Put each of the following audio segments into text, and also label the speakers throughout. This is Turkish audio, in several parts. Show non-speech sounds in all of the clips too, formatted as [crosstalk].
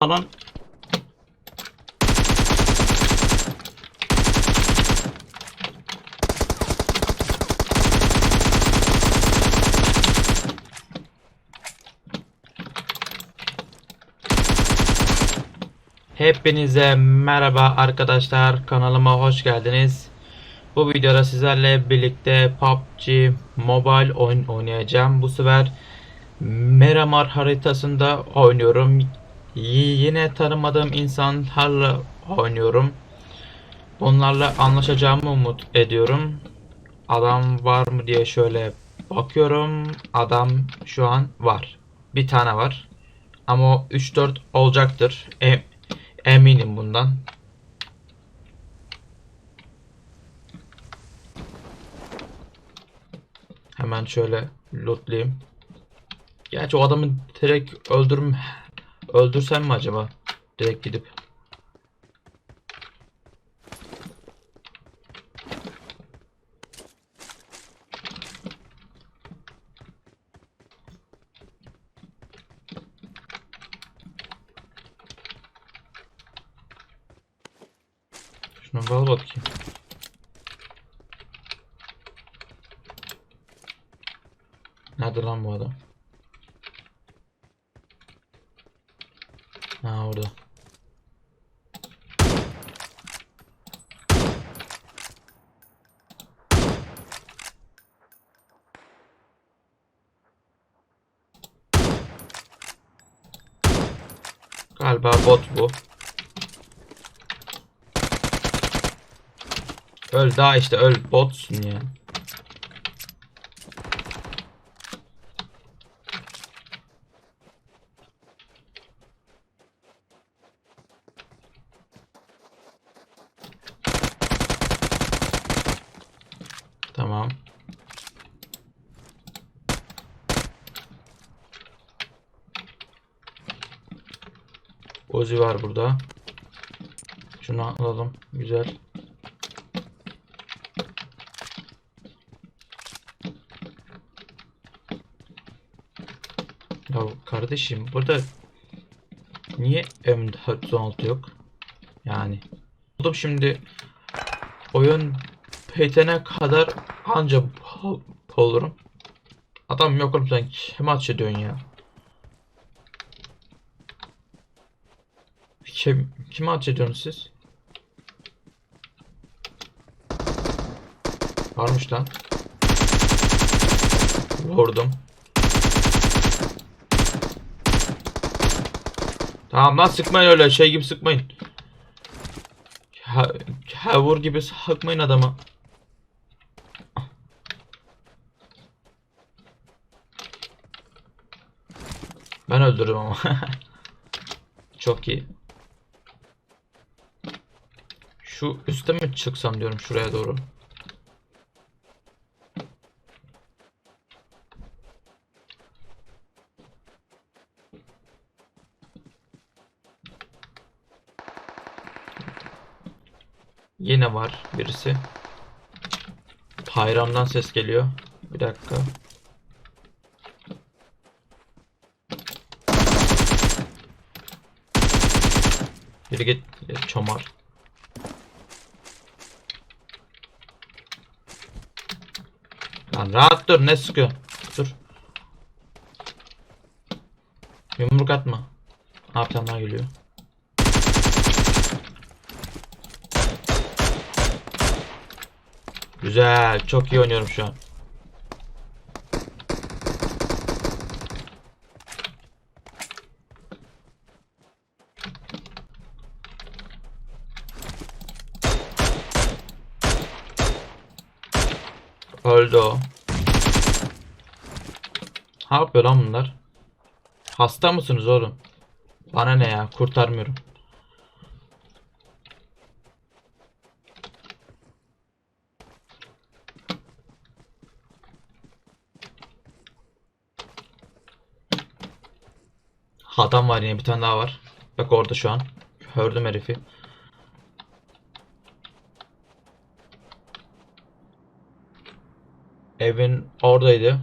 Speaker 1: falan. Hepinize merhaba arkadaşlar kanalıma hoş geldiniz. Bu videoda sizlerle birlikte PUBG Mobile oyun oynayacağım. Bu sefer Miramar haritasında oynuyorum. Yine tanımadığım insanlarla oynuyorum. Onlarla anlaşacağımı umut ediyorum. Adam var mı diye şöyle bakıyorum. Adam şu an var. Bir tane var. Ama o 3-4 olacaktır. E- eminim bundan. Hemen şöyle lootlayayım. Gerçi o adamı direkt öldürüm öldürsem mi acaba? Direkt gidip. Şuna bal bakayım. Nerede lan bu adam? Ha orada. Galiba bot bu. Öl daha işte öl botsun ya. Tamam. Ozi var burada. Şunu alalım. Güzel. Ya kardeşim burada niye M416 yok? Yani. Oğlum şimdi oyun bitene kadar anca olurum. Adam yok oğlum sen kime ateş ediyorsun ya? Kim, kime ateş ediyorsunuz siz? Varmış lan. Vurdum. Tamam lan sıkmayın öyle şey gibi sıkmayın. Ha, Havur gibi sıkmayın adama. Ben öldürürüm ama. [laughs] Çok iyi. Şu üste mi çıksam diyorum şuraya doğru. Yine var birisi. Bayramdan ses geliyor. Bir dakika. Yürü git e, çomar. Lan rahat dur ne sıkıyor? Dur. Yumruk atma. Arkamdan geliyor. Güzel. Çok iyi oynuyorum şu an. Öldü o. Ne yapıyor lan bunlar? Hasta mısınız oğlum? Bana ne ya? Kurtarmıyorum. Adam var yine bir tane daha var. Bak orada şu an. Gördüm herifi. Evin oradaydı.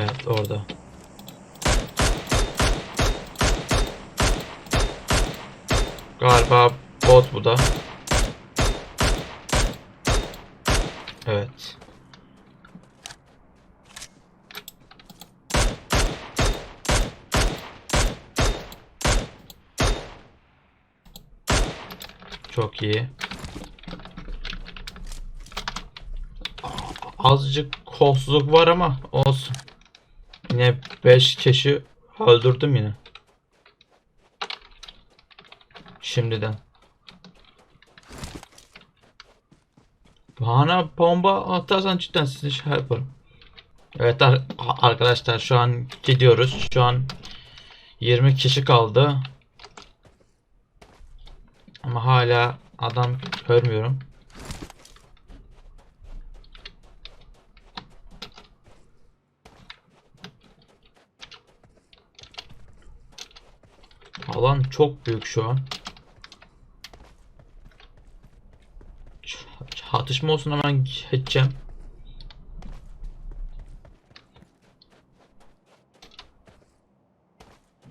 Speaker 1: Evet orada. Galiba bot bu da. Evet. Çok iyi. Azıcık kolsuzluk var ama olsun. Yine 5 kişi öldürdüm yine. Şimdiden. Bana bomba atarsan cidden sizi şey yaparım. Evet ar- arkadaşlar şu an gidiyoruz. Şu an 20 kişi kaldı. Ama hala adam görmüyorum. Alan çok büyük şu an. Çatışma olsun hemen geçeceğim.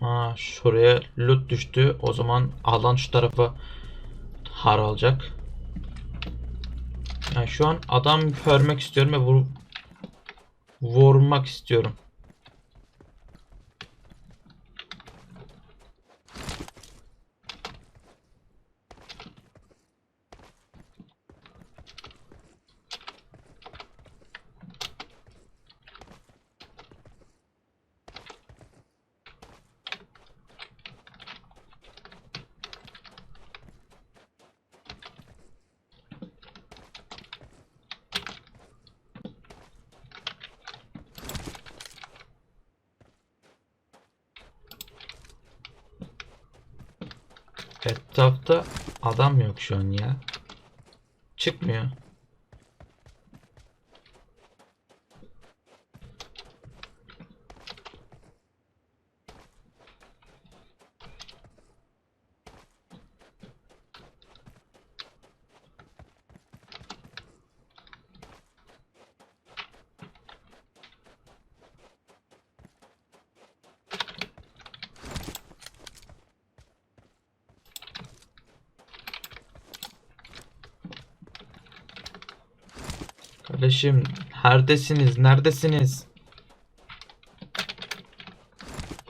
Speaker 1: Aa, şuraya loot düştü. O zaman alan şu tarafa har alacak. Yani şu an adam görmek istiyorum ve vur vurmak istiyorum. Etrafta adam yok şu an ya. Çıkmıyor. Kardeşim neredesiniz? Neredesiniz?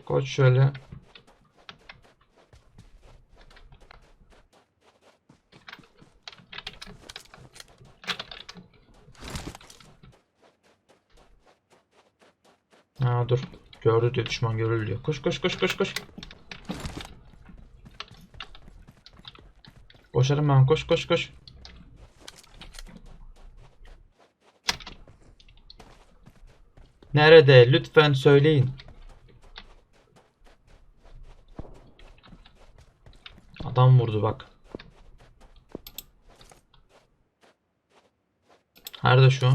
Speaker 1: Koş şöyle. Ha dur. Gördü diyor düşman görüldü diyor. Koş koş koş koş koş. Koşarım ben koş koş koş. Nerede? Lütfen söyleyin. Adam vurdu bak. Nerede şu?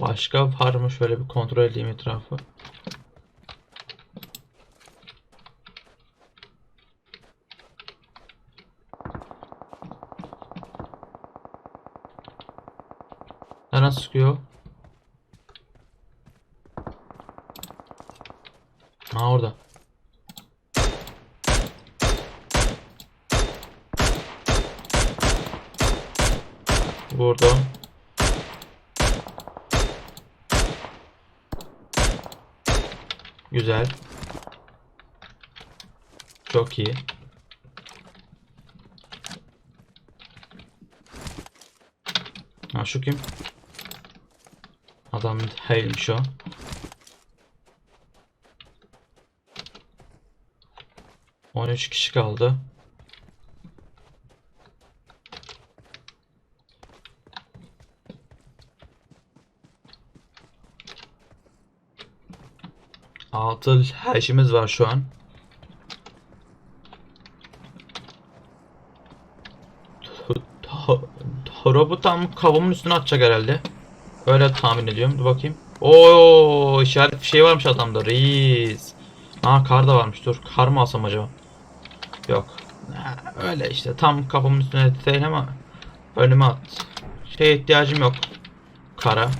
Speaker 1: Başka var mı? Şöyle bir kontrol edeyim etrafı. Nereden sıkıyor? Ha orada. Vurdum. Güzel. Çok iyi. Ha şu kim? Adam değilmiş o. On üç kişi kaldı. Atıl her şeyimiz var şu an. Robu tam kavamın üstüne atacak herhalde. Öyle tahmin ediyorum. Dur bakayım. Oo işaret bir şey varmış adamda. Reis. Aa kar da varmış. Dur kar mı alsam acaba? Yok. Öyle işte. Tam kafamın üstüne değil ama önüme at. Şeye ihtiyacım yok. Kara.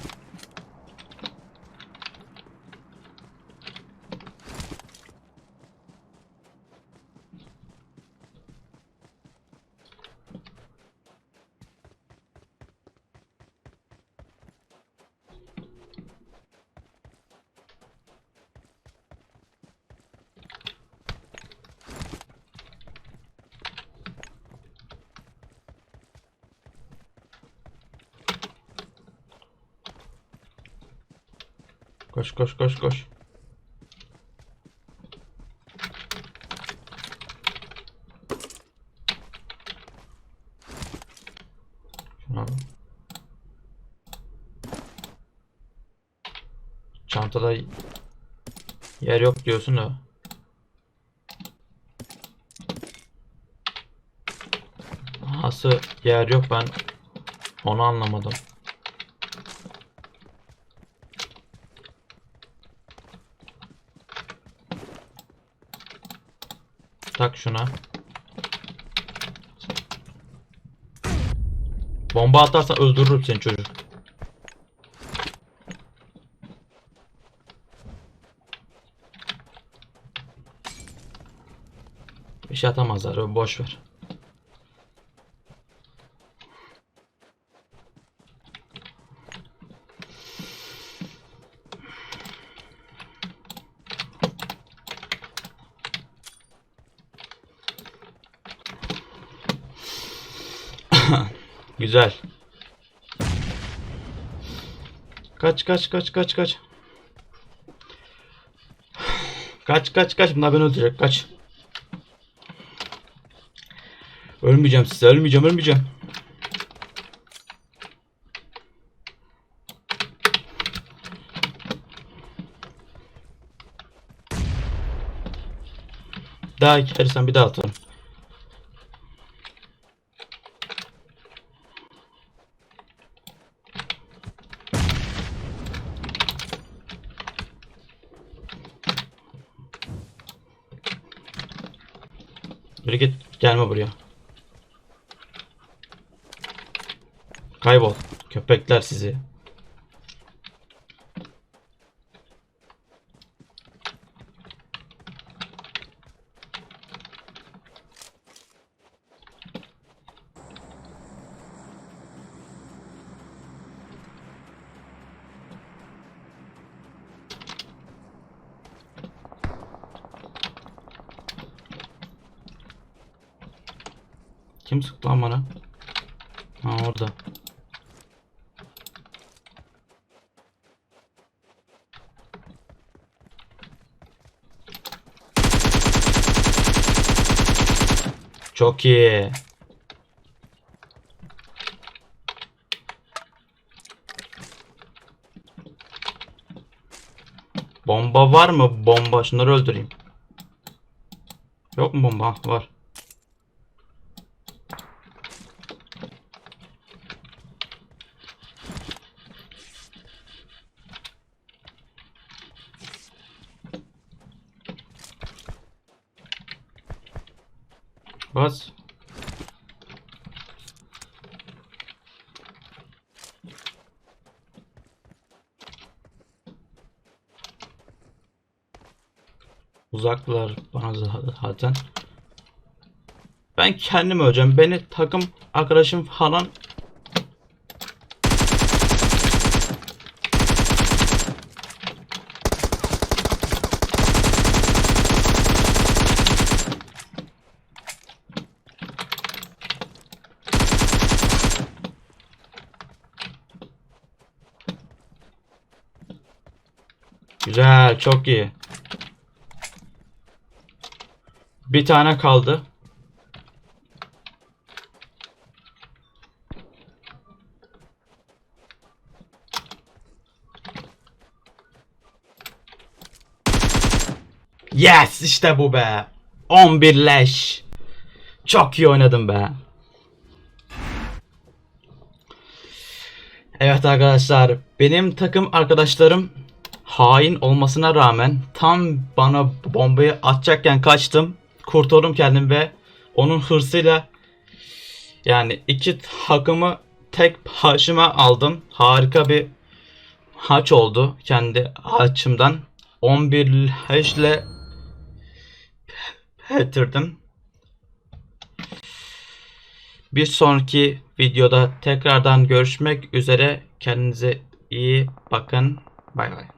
Speaker 1: Koş koş koş koş. Çantada yer yok diyorsun da. Nasıl yer yok ben onu anlamadım. Tak şuna. Bomba atarsan öldürürüm seni çocuk. Bir şey atamazlar. Boş ver. Güzel. Kaç kaç kaç kaç kaç. Kaç kaç kaç bunlar beni öldürecek kaç. Ölmeyeceğim size ölmeyeceğim ölmeyeceğim. Daha gelirsen bir daha atarım. Yürü git gelme buraya. Kaybol. Köpekler sizi. Kim sıktı lan bana? Ha orada. Çok iyi. Bomba var mı? Bomba. Şunları öldüreyim. Yok mu bomba? Var. Bas. Uzaklar bana zaten. Ben kendim öleceğim. Beni takım arkadaşım falan Güzel, çok iyi. Bir tane kaldı. Yes, işte bu be. 11 leş. Çok iyi oynadım be. Evet arkadaşlar, benim takım arkadaşlarım hain olmasına rağmen tam bana bombayı atacakken kaçtım. Kurtuldum kendim ve onun hırsıyla yani iki takımı tek başıma aldım. Harika bir haç oldu kendi açımdan. 11 ile bitirdim. Bir sonraki videoda tekrardan görüşmek üzere. Kendinize iyi bakın. Bay bay.